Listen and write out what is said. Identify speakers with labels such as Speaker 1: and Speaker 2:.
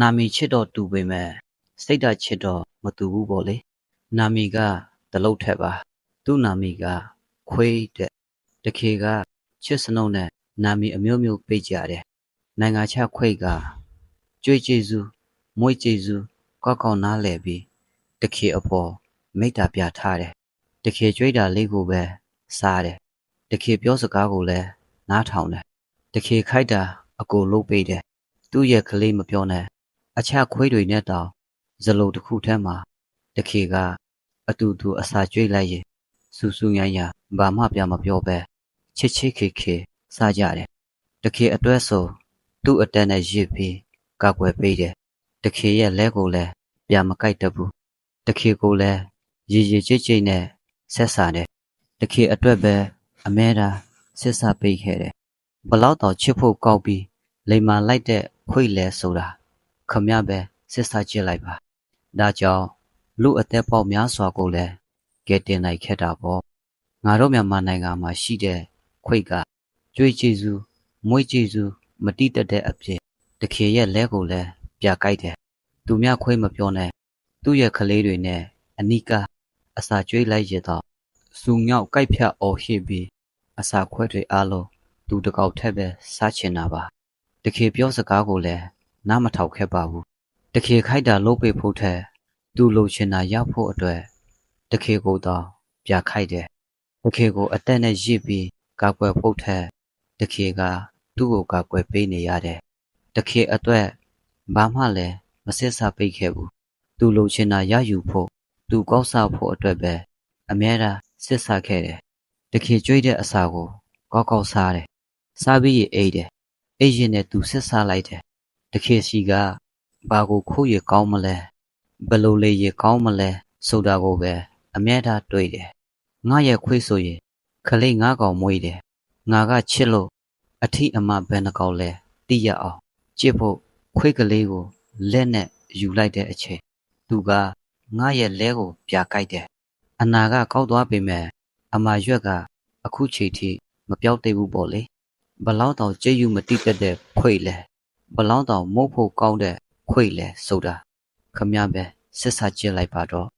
Speaker 1: နာမီချစ်တော့တူပေမဲ့စိတ်ဓာတ်ချစ်တော့မတူဘူးပေါ့လေနာမီကတလုတ်ထက်ပါ သူ့နာမီကခွေးတဲ့တခေကချစ်စနုံနဲ့နာမီအမျိုးမျိုးပေးကြတယ်နိုင်ငံခြားခွေးကကြွေကျေစုမွေးကျေစုကောက်ကောက်နားလဲပြီးတခေအပေါ်မိတ္တာပြထားတယ်တခေကြွေးတာလေးကိုပဲစားတယ်တခေပြောစကားကိုလည်းနားထောင်တယ်တခေခိုက်တာအကိုလုပ်ပေးတယ်သူ့ရဲ့ကလေးမပြောနဲ့ အခြားခွေးတွေနဲ့တောင်ဇလုံတစ်ခုထဲမှာတခေကအတူတူအစာကျွေးလိုက်ရင်စူးစူးရမ်းရဘာမှပြမပြောပဲချစ်ချစ်ခေခေစားကြတယ်တခေအတွဲဆိုသူ့အတက်နဲ့ရစ်ပြီးကောက်ွယ်ပေးတယ်တခေရဲ့လက်ကိုလည်းပြမကိုက်တတ်ဘူးတခေကိုလည်းရေရေကြိတ်ကြိတ်နဲ့ဆက်ဆာတယ်တခေအတွက်ပဲအမဲတာဆက်ဆာပေးခဲ့တယ်ဘလောက်တော့ချစ်ဖို့ကောက်ပြီးလိမ္မာလိုက်တဲ့ခွေလဲဆိုတာ ခမရပဲစစ်စားကြည့်လိုက်ပါဒါကြောင့်လူအသက်ပေါက်များစွာကိုလည်းကဲတင်နိုင်ခဲ့တာပေါ့ငါတို့မြန်မာနိုင်ငံမှာရှိတဲ့ခွေကကြွေးကျေစုမွေးကျေစုမတိတက်တဲ့အဖြစ်တခေရဲ့လဲကိုလည်းပြကြိုက်တယ်သူမြခွေးမပြောနဲ့သူ့ရဲ့ကလေးတွေနဲ့အနိကအစာကျွေးလိုက်ရတော့စူညောက်ကြိုက်ဖြတ်အော်ဟစ်ပြီးအစာခွဲတွေအားလုံးသူတကောက်ထက်ပဲစားချင်တာပါတခေပြောစကားကိုလည်း နားမထောက်ခဲ့ပါဘူးတခေခိုက်တာလုပ်ပေဖို့ထက်သူ့လိုချင်တာရဖို့အတွက်တခေကိုတော့ပြခိုက်တယ်တခေကိုအတက်နဲ့ရစ်ပြီးကာကွယ်ဖို့ထက်တခေကသူ့ကိုကာကွယ်ပေးနေရတယ်တခေအတွက်ဘာမှလည်းမစစ်စားပိတ်ခဲ့ဘူးသူလိုချင်တာရယူဖို့သူကောက်စားဖို့အတွက်ပဲအမြဲတမ်းစစ်စားခဲ့တယ်တခေကြွေးတဲ့အစာကိုကောက်ကောက်စားတယ်စားပြီးရင်အိတ်တယ်အိတ်ရင်နဲ့သူစစ်စားလိုက်တယ် တခေစီက ဘာကိုခိုးရကောင်းမလဲဘယ်လိုလေရကောင်းမလဲဆိုတာကိုပဲအမြဲတမ်းတွေးတယ်ငါရဲ့ခွေးဆိုရင်ခလေးငါကောင်မွေးတယ်ငါကချစ်လို့အထီအမဘယ်နှကောင်လဲသိရအောင်ကြစ်ဖို့ခွေးကလေးကိုလက်နဲ့ယူလိုက်တဲ့အချိန်သူကငါရဲ့လဲကိုပြကြိုက်တယ်အနာကကောက်သွားပေမဲ့အမာရွက်ကအခုချိန်ထိမပြောက်သေးဘူးပေါ့လေဘလောက်တောင်ကြည့်ယူမတိတက်တဲ့ခွေလဲ ဘလောက်တောင်မုတ်ဖို့ကောင်းတဲ့ခွေလဲဆိုတာခမရပဲစစ်ဆာကြည့်လိုက်ပါတော့